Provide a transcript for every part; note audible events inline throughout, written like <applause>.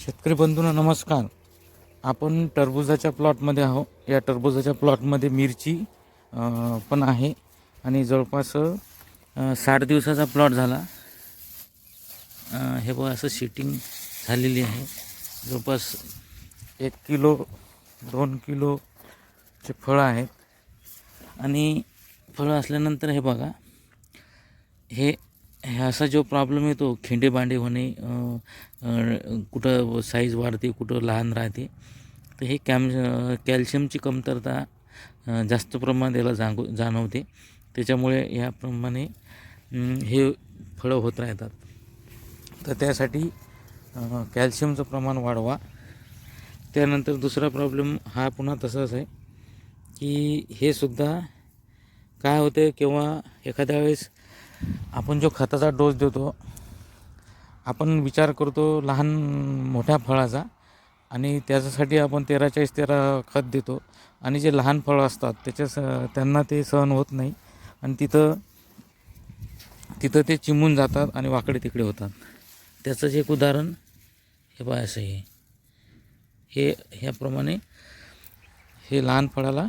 शेतकरी बंधूंना नमस्कार. आपण टरबुजाच्या प्लॉटमध्ये आहो या टरबुजाच्या प्लॉटमध्ये मिरची पण आहे. आणि जवळपास साठ दिवसाचा प्लॉट झाला. हे बघा असं शिटिंग झालेली आहे. जवळपास एक किलो दोन किलोचे फळं आहेत. आणि फळं असल्यानंतर हे बघा हे असा जो प्रॉब्लेम येतो खिंडेबांडे होणे कुठं साईज वाढते कुठं लहान राहते। तर हे कॅम कॅल्शियमची कमतरता जास्त प्रमाणात याला जाणव जाणवते। त्याच्यामुळे याप्रमाणे हे फळं होत राहतात। तर त्यासाठी कॅल्शियमचं प्रमाण वाढवा। त्यानंतर दुसरा प्रॉब्लेम हा पुन्हा तसाच आहे की हे सुद्धा काय होते किंवा एखाद्या वेळेस आपण जो खताचा डोस देतो आपण विचार करतो लहान मोठ्या फळाचा आणि त्याच्यासाठी आपण तेरा चाळीस तेरा खत देतो. आणि जे लहान फळं असतात त्याच्या स त्यांना ते सहन होत नाही. आणि तिथं तिथं ते चिमून जातात आणि वाकडे तिकडे होतात. त्याचंच एक उदाहरण हे पाय असं हे ह्याप्रमाणे हे लहान फळाला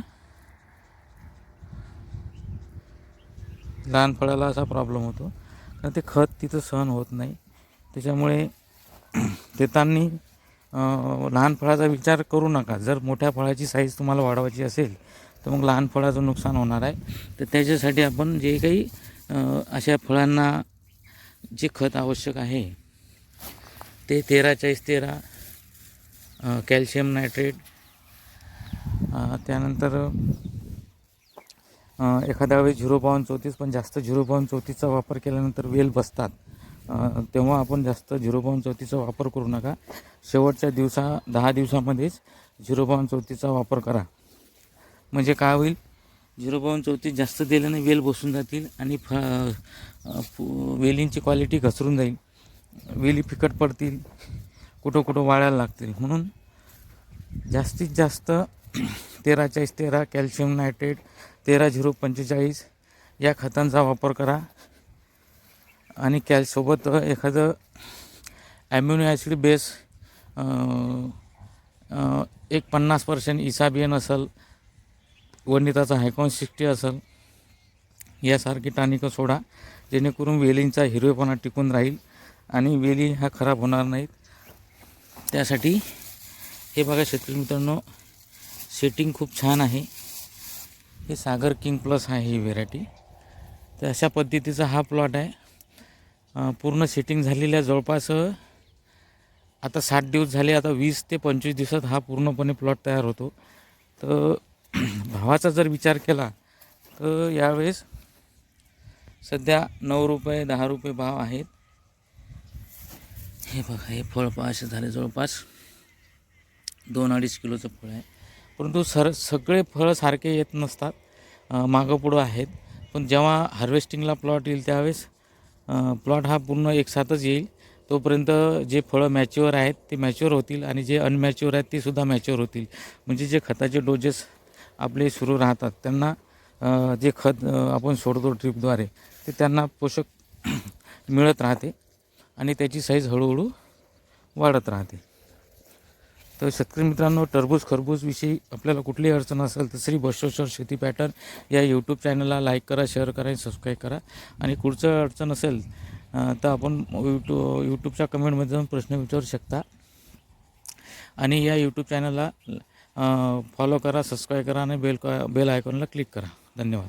लहान फळाला असा प्रॉब्लेम होतो. कारण ते खत तिथं सहन होत नाही. त्याच्यामुळे <clears throat> देताना लहान फळाचा विचार करू नका. जर मोठ्या फळाची साईज तुम्हाला वाढवायची असेल तर मग लहान फळाचं नुकसान होणार आहे. तर त्याच्यासाठी आपण जे काही अशा फळांना जे खत आवश्यक आहे ते तेरा चाळीस तेरा कॅल्शियम नायट्रेट त्यानंतर एखाद्या वेळेस झिरो पॉईंट चौतीस पण जास्त झिरो पॉईंट चौतीसचा वापर केल्यानंतर वेल बसतात. तेव्हा आपण जास्त झिरो पॉईंट चौतीसचा वापर करू नका. शेवटच्या दिवसा दहा दिवसामध्येच झिरो पॉईंट चौतीसचा वापर करा. म्हणजे काय होईल? झिरो पॉईंट चौतीस जास्त दिल्याने वेल बसून जातील आणि फ वेलींची क्वालिटी घसरून जाईल. वेली फिकट पडतील. कुठं कुठं वाळायला लागतील. म्हणून जास्तीत जास्त तेरा चाळीस तेरा कॅल्शियम नायट्रेट तेरा झिरो पंचेचाळीस. या खतांचा वापर करा. आणि कॅलसोबत एखादं ॲम्युनो ॲसिड बेस एक पन्नास पर्सेंट इसाबियन असेल वनिताचा हायकॉन सिक्स्टी असेल यासारखी टानिकं सोडा जेणेकरून वेलींचा हिरवेपणा टिकून राहील आणि वेली ह्या खराब होणार नाहीत. त्यासाठी हे बघा शेतकरी मित्रांनो सेटिंग खूप छान आहे. हे सागर किंग प्लस आहे ही व्हेरायटी तर अशा पद्धतीचा हा प्लॉट आहे. पूर्ण सेटिंग झालेल्या जवळपास आता साठ दिवस झाले आता वीस ते पंचवीस दिवसात हा पूर्णपणे प्लॉट तयार होतो. तर <clears throat> भावाचा जर विचार केला तर यावेळेस सध्या नऊ रुपये दहा रुपये भाव आहेत. हे बघा हे फळ पाचशे झाले जवळपास. दोन अडीच किलोचं फळ आहे. परंतु सर सगळे फळं सारखे येत नसतात मागं पुढं आहेत. पण जेव्हा हार्वेस्टिंगला प्लॉट येईल त्यावेळेस प्लॉट हा पूर्ण एकसाथच येईल. तोपर्यंत जे फळं मॅच्युअर आहेत ते मॅच्युअर होतील आणि जे अनमॅच्युअर आहेत ते सुद्धा मॅच्युअर होतील. म्हणजे जे खताचे डोजेस आपले सुरू राहतात त्यांना जे खत आपण सोडतो ट्रीपद्वारे ते त्यांना पोषक <clears throat> मिळत राहते आणि त्याची साईज हळूहळू वाढत राहते. तर शेतकरी मित्रांनो टरबूज खरबूजविषयी आपल्याला कुठलीही अडचण असेल तर श्री बसवेश्वर शेती पॅटर्न या यूट्यूब चॅनलला लाईक करा शेअर करा आणि सबस्क्राईब करा. आणि कुठचं अडचण असेल तर आपण यूट्यू यूट्यूबच्या कमेंटमध्ये जाऊन प्रश्न विचारू शकता. आणि या यूट्यूब चॅनलला फॉलो करा सबस्क्राईब करा आणि बेल बेल आयकॉनला क्लिक करा. धन्यवाद.